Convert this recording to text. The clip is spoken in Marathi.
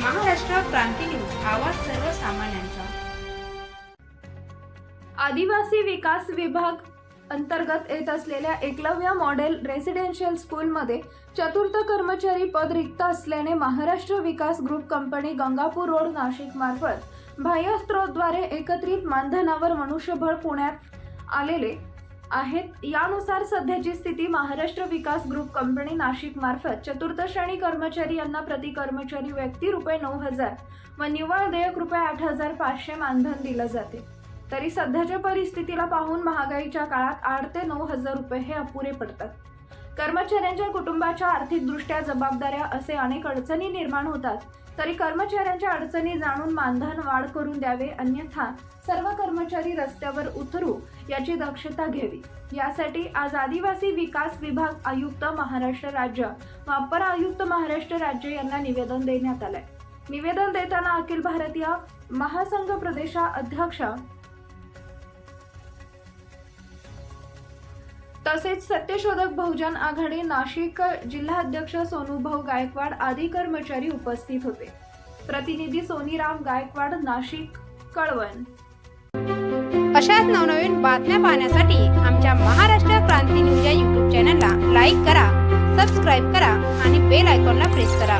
महाराष्ट्र क्रांती न्यूज आवाज सर्वसामान्यांचा. आदिवासी विकास विभाग अंतर्गत येत असलेल्या एकलव्य मॉडेल रेसिडेन्शियल स्कूलमध्ये चतुर्थ कर्मचारी पद रिक्त असल्याने Maharashtra Vikas group company Gangapur road Nashik मार्फत बाह्यस्त्रोतद्वारे एकत्रित मानधनावर मनुष्यबळ पुण्यात आलेले आहेत. यानुसार सध्याची स्थिती महाराष्ट्र विकास ग्रुप कंपनी नाशिक मार्फत चतुर्थ श्रेणी कर्मचारी यांना प्रति कर्मचारी व्यक्ती रुपये नऊ हजार व निव्वळ देयक रुपये आठ हजार पाचशे मानधन दिलं जाते. तरी सध्याच्या परिस्थितीला पाहून महागाईच्या काळात आठ ते नऊ हजार रुपये हे अपुरे पडतात. कर्मचाऱ्यांच्या कुटुंबाच्या आर्थिकदृष्ट्या जबाबदाऱ्या असे अनेक अडचणी निर्माण होतात. तरी कर्मचाऱ्यांच्या अडचणी जाणून मानधन वाढ करून द्यावे अन्यथा सर्व कर्मचारी रस्त्यावर उतरू याची दक्षता घ्यावी. यासाठी आज आदिवासी विकास विभाग आयुक्त महाराष्ट्र राज्य वापर अपर आयुक्त महाराष्ट्र राज्य यांना निवेदन देण्यात आलंय. निवेदन देताना अखिल भारतीय महासंघ प्रदेशा तसेच सत्यशोधक बहुजन आघाडी नाशिक जिल्हाध्यक्ष सोनूभाऊ गायकवाड आदी कर्मचारी उपस्थित होते. प्रतिनिधी सोनीराम गायकवाड नाशिक कळवण. अशाच नवनवीन बातम्या पाहण्यासाठी आमच्या महाराष्ट्र क्रांती न्यूज या यूट्यूब चॅनलला लाईक करा सबस्क्राईब करा आणि बेल आयकॉनला प्रेस करा.